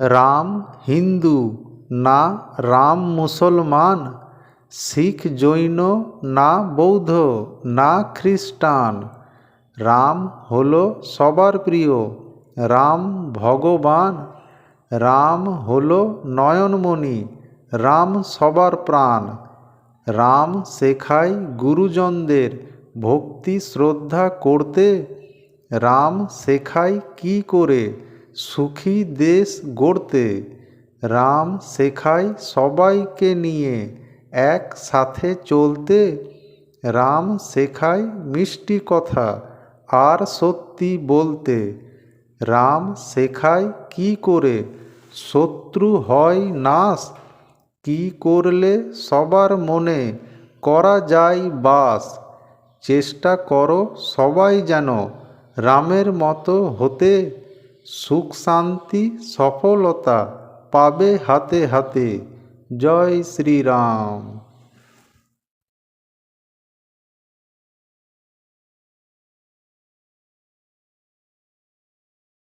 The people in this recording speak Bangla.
রাম হিন্দু না রাম মুসলমান? শিখ জৈন না বৌদ্ধ না খ্রিস্টান? রাম হলো সবার প্রিয়, রাম ভগবান। রাম হলো নয়নমণি, রাম সবার প্রাণ। রাম শেখায় গুরুজনদের ভক্তি শ্রদ্ধা করতে। রাম শেখায় কী করে? সুখী দেশ গড়তে রাম শেখায় সবাইকে নিয়ে একসাথে চলতে। রাম শেখায় মিষ্টি কথা আর সত্যি বলতে। রাম শেখায় কী করে শত্রু হয় নাশ? কী করলে সবার মনে করা যায় বাস? চেষ্টা করো সবাই যেন রামের মতো হতে সুখ শান্তি সফলতা পাবে হাতে হাতে। জয় শ্রীরাম।